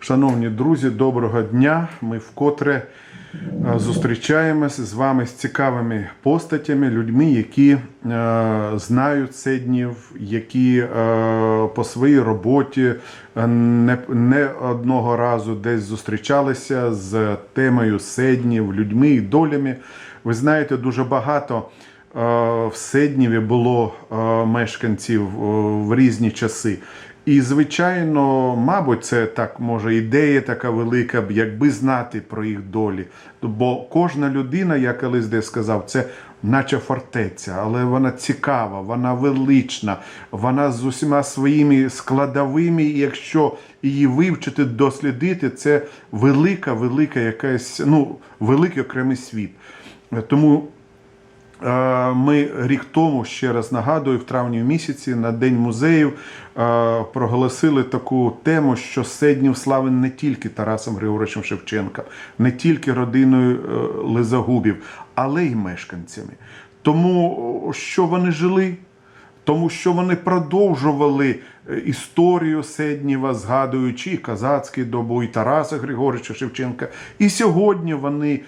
Шановні друзі, доброго дня. Ми вкотре е, зустрічаємося з вами з цікавими постатями, людьми, які е, знають Седнів, які е, по своїй роботі е, не, не одного разу десь зустрічалися з темою Седнів, людьми і долями. Ви знаєте, дуже багато. е, В Седніві було мешканців в різні часи. І, звичайно, мабуть, це так може ідея така велика, б, якби знати про їх долі. Бо кожна людина, я колись десь сказав, це наче фортеця, але вона цікава, вона велична, вона з усіма своїми складовими. І якщо її вивчити, дослідити, це велика, велика якась, ну, великий окремий світ. Тому Ми рік тому, ще раз нагадую, в травні місяці на День музеїв е, проголосили таку тему, що Седнів славен не тільки Тарасом Григоровичем Шевченка, не тільки родиною е, Лизагубів, але й мешканцями. Тому що вони жили, тому що вони продовжували е, історію Седнєва, згадуючи і казацьку добу, і Тараса Григоровича Шевченка. І сьогодні вони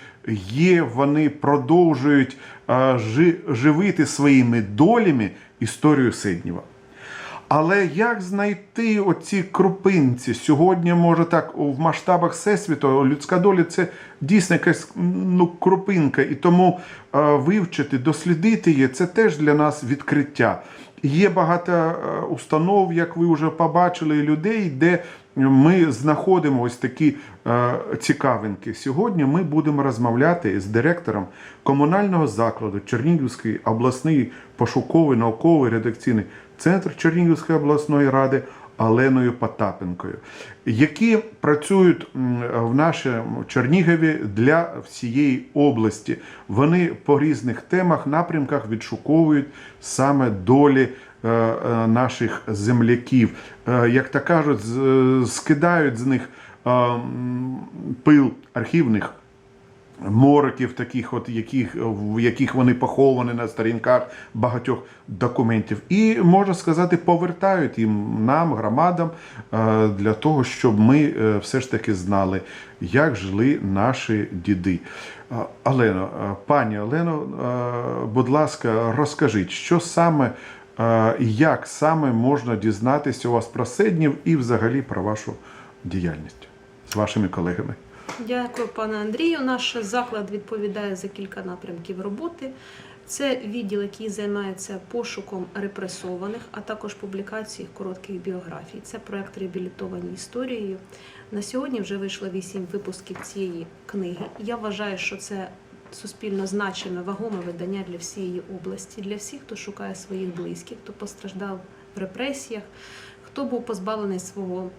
є, вони продовжують жи- живити своїми долями історію Седнєва. Але як знайти оці крупинці? Сьогодні, може так, в масштабах всесвіту людська доля це дійсно якась ну, крупинка. І тому е, вивчити, дослідити її це теж для нас відкриття. Є багато установ, як ви вже побачили, людей, де ми знаходимо ось такі е, цікавинки. Сьогодні ми будемо розмовляти з директором комунального закладу Чернігівський обласний пошуковий науковий редакційний центр Чернігівської обласної ради Оленою Потапенкою, які працюють в нашому Чернігові для всієї області. Вони по різних темах, напрямках відшуковують саме долі наших земляків. Е, Як то кажуть, скидають з них е, пил архівних мороків, таких, от, яких, в яких вони поховані на сторінках багатьох документів. І, можна сказати, повертають їм нам, громадам, е, для того, щоб ми е, все ж таки знали, як жили наші діди. Е, Олено, е, пані Олено, е, будь ласка, розкажіть, що саме. Як саме можна дізнатися у вас про Седнів і взагалі про вашу діяльність з вашими колегами? Дякую, пане Андрію. Наш заклад відповідає за кілька напрямків роботи. Це відділ, який займається пошуком репресованих, а також публікації коротких біографій. Це проект реабілітовані історією. На сьогодні вже вийшло вісім випусків цієї книги. Я вважаю, що це суспільно значиме, вагоме видання для всієї області, для всіх, хто шукає своїх близьких, хто постраждав в репресіях, хто був позбавлений свого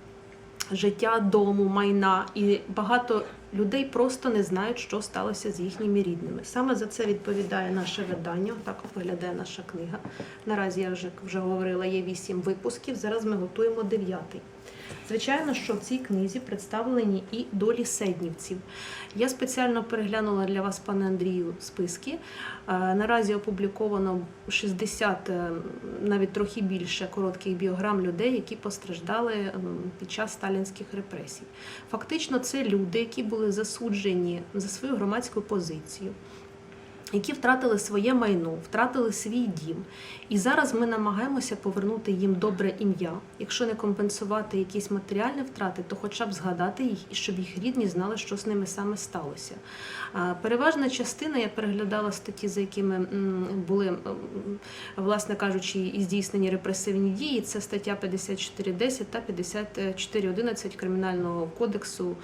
життя, дому, майна, і багато людей просто не знають, що сталося з їхніми рідними. Саме за це відповідає наше видання. Так виглядає наша книга. Наразі я вже вже говорила, є вісім випусків. Зараз ми готуємо дев'ятий. Звичайно, що в цій книзі представлені і долі седнівців. Я спеціально переглянула для вас, пане Андрію, списки. Е, Наразі опубліковано 60, е, навіть трохи більше коротких біограм людей, які постраждали під час сталінських репресій. Фактично, це люди, які були засуджені за свою громадську позицію. Які втратили своє майно, втратили свій дім, і зараз ми намагаємося повернути їм добре ім'я. Якщо не компенсувати якісь матеріальні втрати, то хоча б згадати їх і щоб їх рідні знали, що з ними саме сталося. Переважна частина, я переглядала статті, за якими були, власне кажучи, і здійснені репресивні дії. Це стаття 54.10 та 54.11 Кримінального кодексу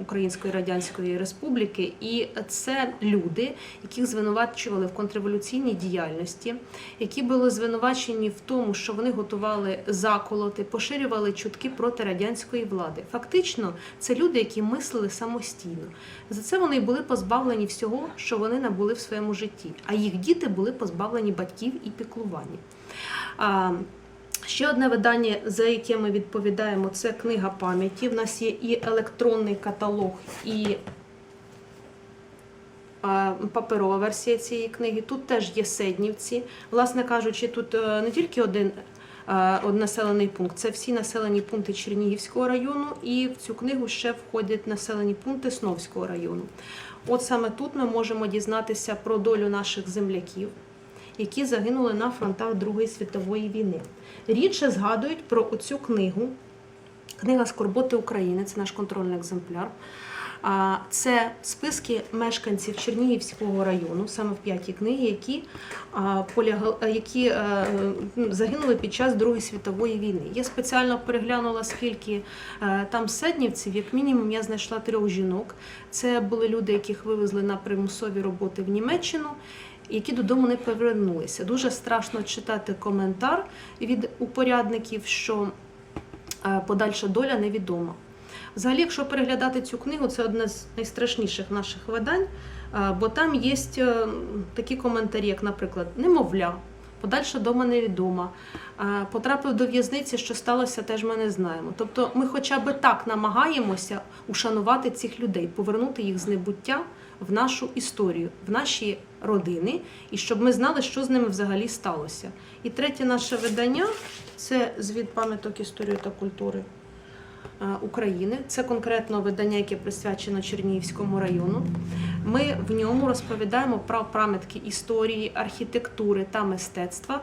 Української Радянської Республіки. І це люди, яких звинувачували в контрреволюційній діяльності, які були звинувачені в тому, що вони готували заколоти, поширювали чутки проти радянської влади. Фактично, це люди, які мислили самостійно. За це вони були позбавлені всього, що вони набули в своєму житті. А їх діти були позбавлені батьків і піклування. Ще одне видання, за яке ми відповідаємо, це книга пам'яті. В нас є і електронний каталог, і паперова версія цієї книги. Тут теж є седнівці. Власне кажучи, тут е, не тільки один е, населений пункт. Це всі населені пункти Чернігівського району, і в цю книгу ще входять населені пункти Сновського району. От саме тут ми можемо дізнатися про долю наших земляків, які загинули на фронтах Другої світової війни. Рідше згадують про оцю книгу. Книга Скорботи України, це наш контрольний екземпляр. Це списки мешканців Чернігівського району, саме в п'ятій книгі, які, які е, загинули під час Другої світової війни. Я спеціально переглянула, скільки е, там седнівців, як мінімум, я знайшла трьох жінок. Це були люди, яких вивезли на примусові роботи в Німеччину. Які додому не повернулися. Дуже страшно читати коментар від упорядників, що е, подальша доля невідома. Взагалі, якщо переглядати цю книгу, це одне з найстрашніших наших видань, бо там є е, такі коментарі, як, наприклад, немовля, подальша дома невідома, потрапив до в'язниці, що сталося, теж ми не знаємо. Тобто ми хоча б так намагаємося ушанувати цих людей, повернути їх з небуття в нашу історію, в наші родини, і щоб ми знали, що з ними взагалі сталося. І третє наше видання це звіт пам'яток історії та культури. Е, України. Це конкретно видання, яке присвячено Чернігівському району. Ми в ньому розповідаємо про пам'ятки історії, архітектури та мистецтва.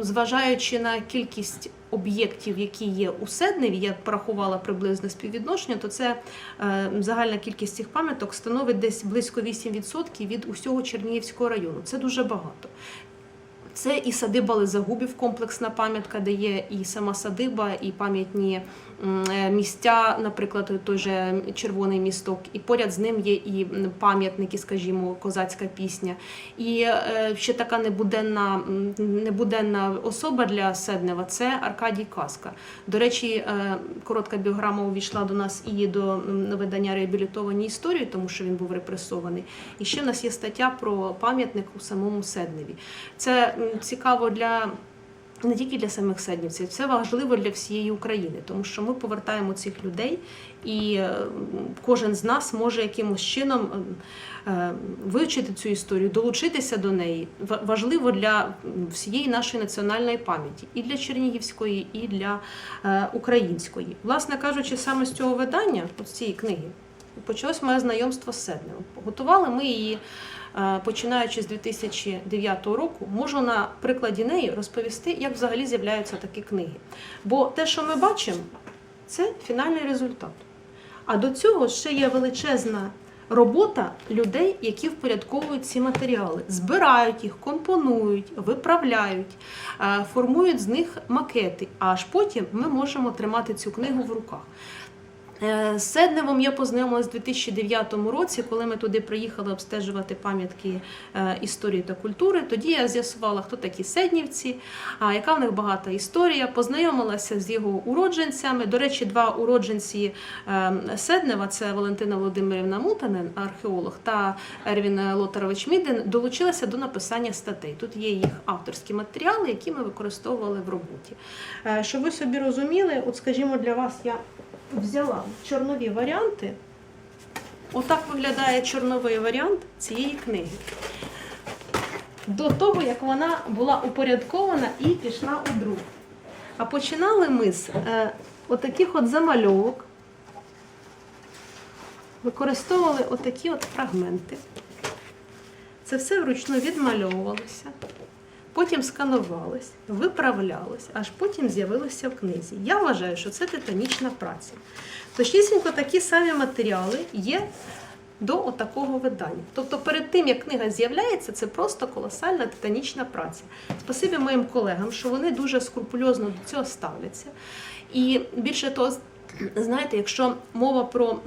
Зважаючи на кількість об'єктів, які є у Седневі, я порахувала приблизне співвідношення, то це е, загальна кількість цих пам'яток становить десь близько 8% від усього Чернігівського району. Це дуже багато. Це і садиба Лизагубів, комплексна пам'ятка, де є і сама садиба, і пам'ятні е, місця, наприклад, той же червоний місток, і поряд з ним є і пам'ятники, скажімо, козацька пісня. І е, ще така небуденна, небуденна особа для Седнева це Аркадій Каска. До речі, е, коротка біограма увійшла до нас і до видання реабілітовані історії, тому що він був репресований. І ще в нас є стаття про пам'ятник у самому Седневі. Це цікаво для. Не тільки для самих седнівців, це важливо для всієї України, тому що ми повертаємо цих людей, і е, кожен з нас може якимось чином е, е, вивчити цю історію, долучитися до неї. Важливо для всієї нашої національної пам'яті, і для Чернігівської, і для е, української. Власне кажучи, саме з цього видання, з цієї книги, почалось моє знайомство з Седневим. Готували ми її. е, Починаючи з 2009 року, можу на прикладі неї розповісти, як взагалі з'являються такі книги. Бо те, що ми бачимо, це фінальний результат. А до цього ще є величезна робота людей, які впорядковують ці матеріали, збирають їх, компонують, виправляють, е, формують з них макети. Аж потім ми можемо тримати цю книгу в руках. Е, З Седневом я познайомилася у 2009 році, коли ми туди приїхали обстежувати пам'ятки е, історії та культури. Тоді я з'ясувала, хто такі седнівці, яка в них багата історія. Познайомилася з його уродженцями. До речі, два уродженці е, Седнева це Валентина Володимирівна Мутанин, археолог, та Ервін Лотарович Мідин, долучилися до написання статей. Тут є їх авторські матеріали, які ми використовували в роботі. Щоб ви собі розуміли, от скажімо, для вас я взяла чорнові варіанти. Отак виглядає чорновий варіант цієї книги. До того, як вона була упорядкована і пішла у друк. А починали ми з е, отаких от замальовок. Використовували отакі от фрагменти. Це все вручну відмальовувалося, потім сканувалось, виправлялось, аж потім з'явилося в книзі. Я вважаю, що це титанічна праця. Точнісінько такі самі матеріали є до отакого видання. Тобто перед тим, як книга з'являється, це просто колосальна титанічна праця. Спасибі моїм колегам, що вони дуже скрупульозно до цього ставляться. І більше того, знаєте, якщо мова про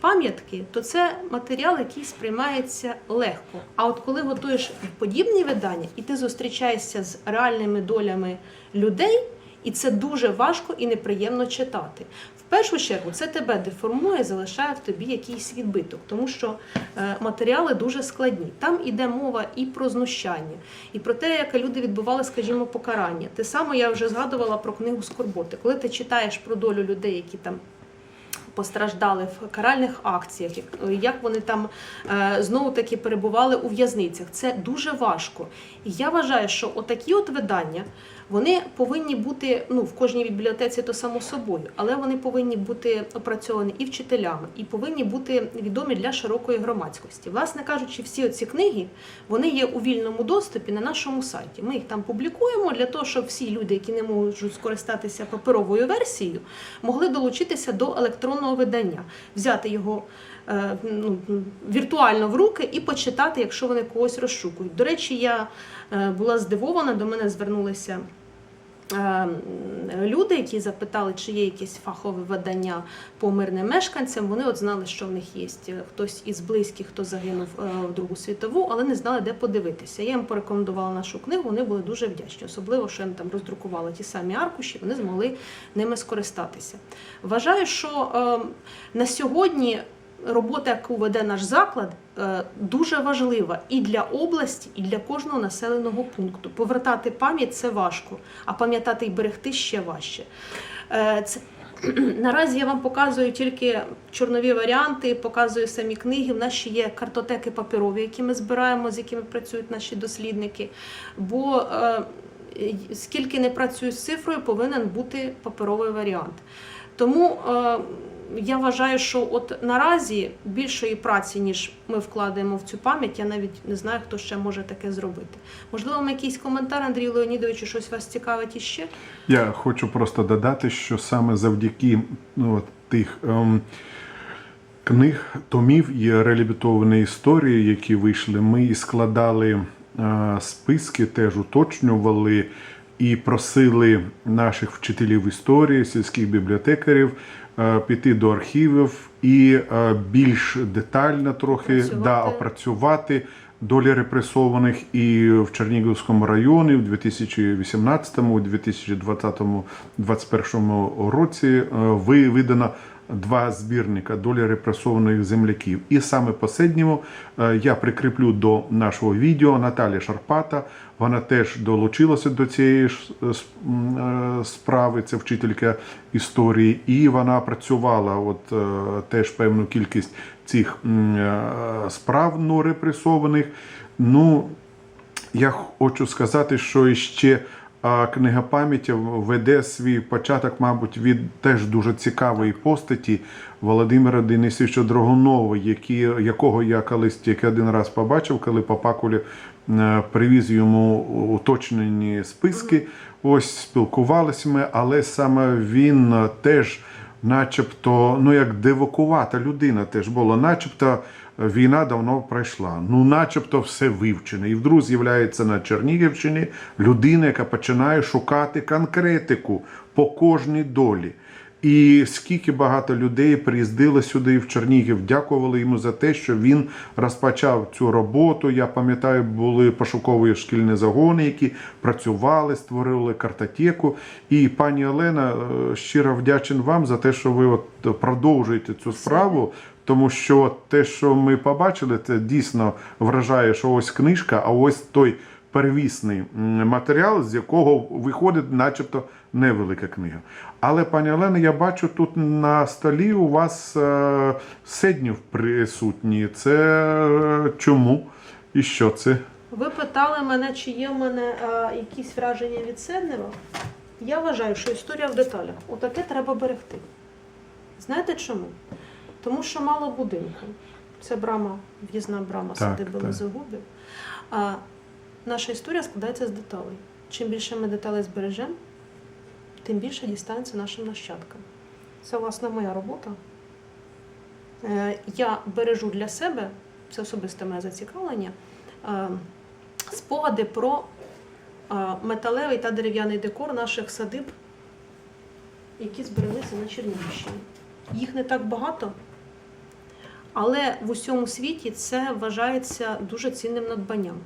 пам'ятки, то це матеріал, який сприймається легко. А от коли готуєш подібні видання, і ти зустрічаєшся з реальними долями людей, і це дуже важко і неприємно читати. Першу чергу це тебе деформує, залишає в тобі якийсь відбиток, тому що е, матеріали дуже складні. Там іде мова і про знущання, і про те, як люди відбували, скажімо, покарання. Те саме я вже згадувала про книгу Скорботи. Коли ти читаєш про долю людей, які там постраждали в каральних акціях, як вони там е, знову таки перебували у в'язницях. Це дуже важко. І я вважаю, що отакі от видання Вони повинні бути ну в кожній бібліотеці, то само собою, але вони повинні бути опрацьовані і вчителями, і повинні бути відомі для широкої громадськості. Власне кажучи, всі ці книги вони є у вільному доступі на нашому сайті. Ми їх там публікуємо для того, щоб всі люди, які не можуть скористатися паперовою версією, могли долучитися до електронного видання, взяти його е, ну, віртуально в руки і почитати, якщо вони когось розшукують. До речі, я е, була здивована, до мене звернулися. Е, Люди, які запитали, чи є якесь фахове видання по мирним мешканцям, вони от знали, що в них є хтось із близьких, хто загинув е, в Другу світову, але не знали, де подивитися. Я їм порекомендувала нашу книгу, вони були дуже вдячні, особливо, що їм там роздрукувала ті самі аркуші, вони змогли ними скористатися. Вважаю, що е, на сьогодні робота, яку веде наш заклад, е, дуже важлива і для області, і для кожного населеного пункту. Повертати пам'ять це важко, а пам'ятати і берегти ще важче. Е, Це Наразі я вам показую тільки чорнові варіанти, показую самі книги. У нас ще є картотеки паперові, які ми збираємо, з якими працюють наші дослідники. Бо е, скільки не працюю з цифрою, повинен бути паперовий варіант. Тому е, я вважаю, що от наразі більшої праці, ніж ми вкладаємо в цю пам'ять, я навіть не знаю, хто ще може таке зробити. Можливо, вам якийсь коментар, Андрію Леонідовичу, щось вас цікавить іще? Я хочу просто додати, що саме завдяки ну, от тих ем, книг, томів і реабілітованої історії, які вийшли, ми і складали е, списки, теж уточнювали і просили наших вчителів історії, сільських бібліотекарів е, піти до архівів і е, більш детально трохи Працювати. да, опрацювати долі репресованих і в Чернігівському районі в 2018 у 2020-2021 році е, ви- видано два збірника долі репресованих земляків. І саме последньому е, я прикріплю до нашого відео Наталі Шарпата. Вона теж долучилася до цієї е, е, справи. Це вчителька історії, і вона працювала от теж певну кількість цих справ ну, репресованих. Ну, я хочу сказати, що іще а, книга пам'яті веде свій початок, мабуть, від теж дуже цікавої постаті Володимира Денисовича Драгунова, які, якого я колись тільки один раз побачив, коли Папакулі е, привіз йому уточнені списки. Ось спілкувалися ми, але саме він теж начебто, ну як дивакувата людина теж було, начебто війна давно пройшла. Ну, начебто, все вивчене. І вдруг з'являється на Чернігівщині людина, яка починає шукати конкретику по кожній долі. І скільки багато людей приїздили сюди в Чернігів, дякували йому за те, що він розпочав цю роботу. Я пам'ятаю, були пошукові шкільні загони, які працювали, створили картотеку. І пані Олена, е, щиро вдячен вам за те, що ви от продовжуєте цю справу. Тому що те, що ми побачили, це дійсно вражає, що ось книжка, а ось той первісний матеріал, з якого виходить, начебто, невелика книга. Але, пані Олена, я бачу тут на столі у вас е, седнів присутні. Це е, чому і що це? Ви питали мене, чи є в мене а, якісь враження від Седнева. Я вважаю, що історія в деталях. Отаке треба берегти. Знаєте чому? Тому що мало будинку. Це брама, в'їзна брама садиби. Лизогубів. А наша історія складається з деталей. Чим більше ми деталей збережемо, тим більше дістанеться нашим нащадкам. Це, власне, моя робота. Е, Я бережу для себе, це особисте моє зацікавлення, е, спогади про е, металевий та дерев'яний декор наших садиб, які збереглися на Чернігівщині. Їх не так багато, але в усьому світі це вважається дуже цінним надбанням.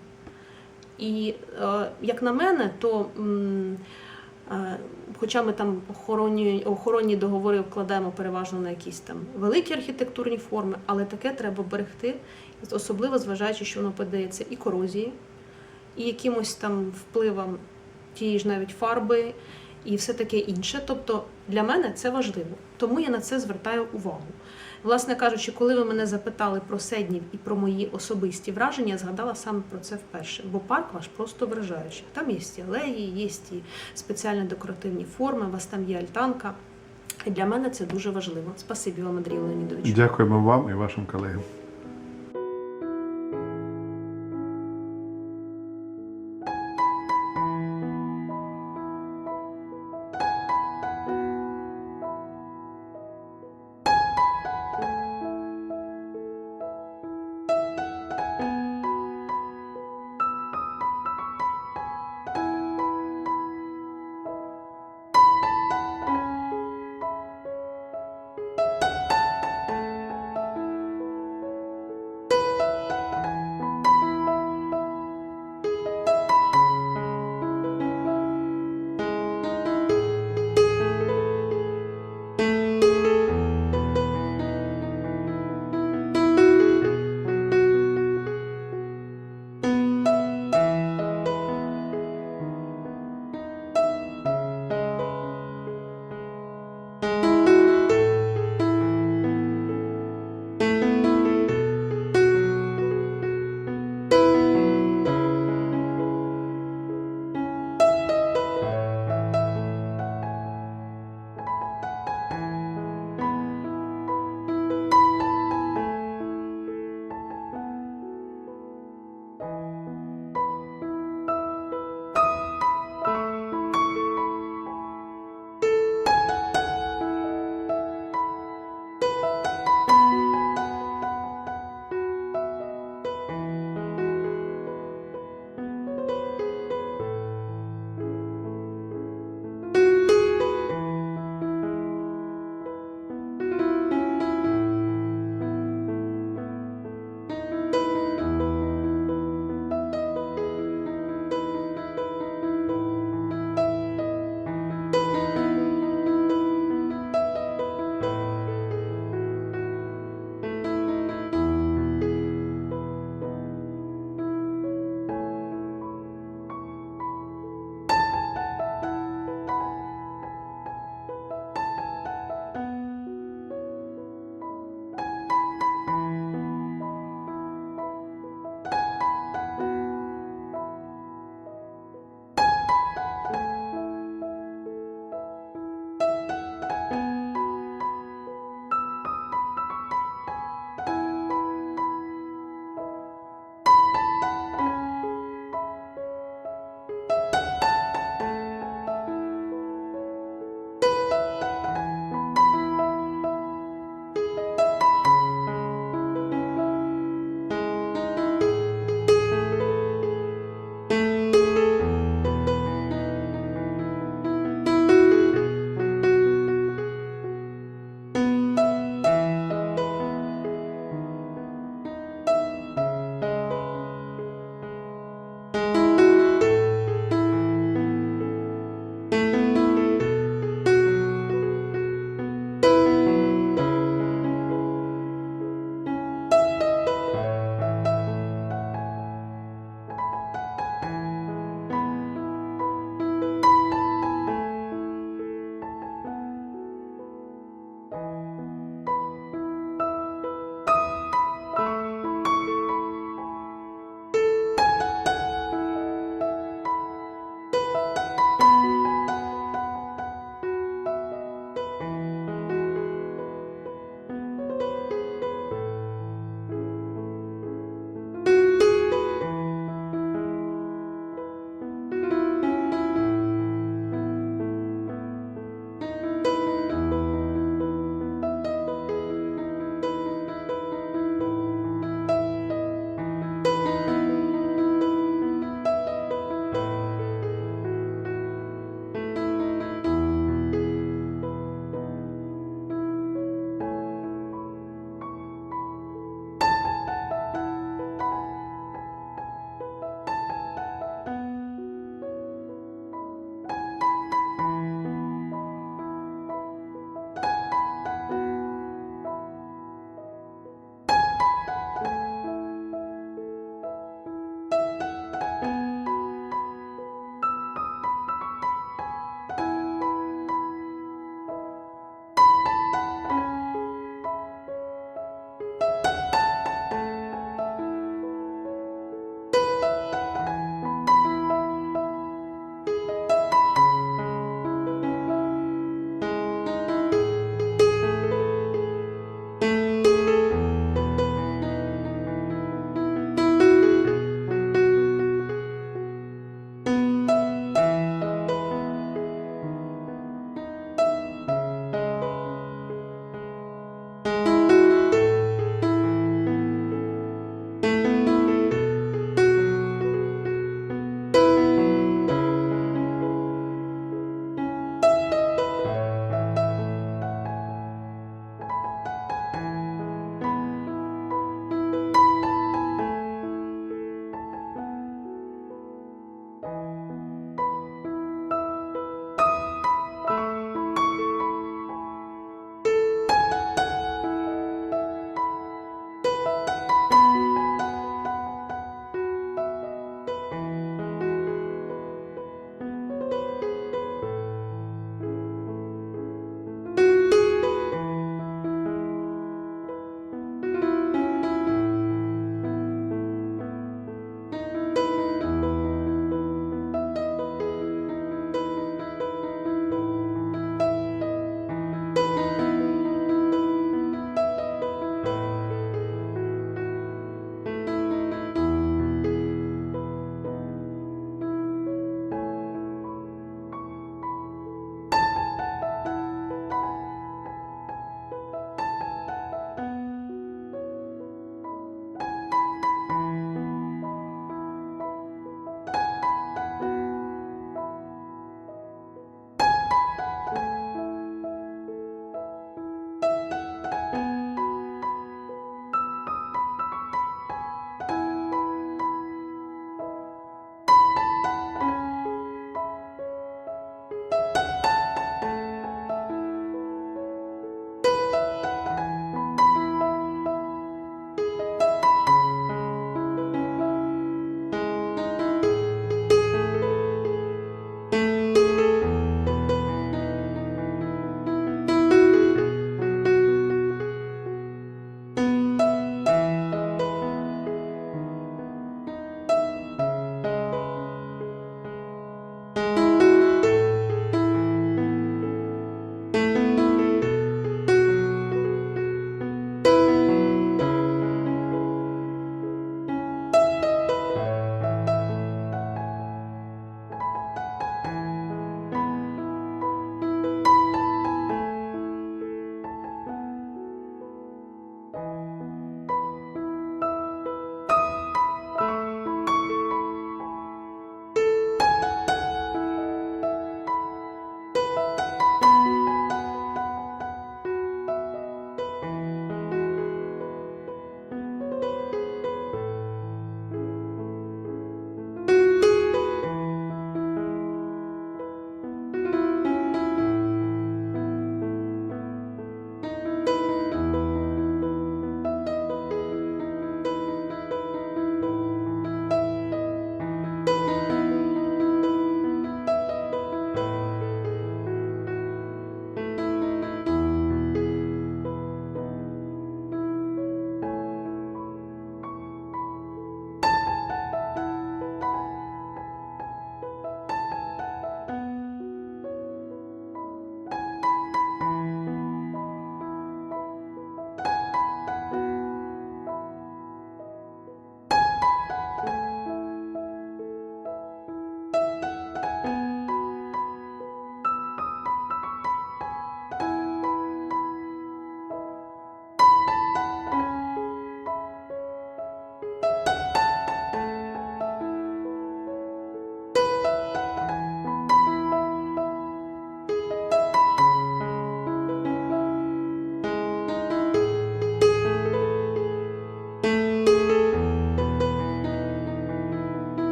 І е, як на мене, то е, хоча ми там охоронні, охоронні договори вкладаємо переважно на якісь там великі архітектурні форми, але таке треба берегти, особливо зважаючи, що воно подається і корозії, і якимось там впливам тієї ж навіть фарби, і все таке інше. Тобто для мене це важливо, тому я на це звертаю увагу. Власне кажучи, коли ви мене запитали про Седнів і про мої особисті враження, я згадала саме про це вперше. Бо парк ваш просто вражаючий. Там є і алеї, є і спеціальні декоративні форми, у вас там є альтанка. І для мене це дуже важливо. Спасибі вам, Андрію Леонідовичу. Дякуємо вам і вашим колегам.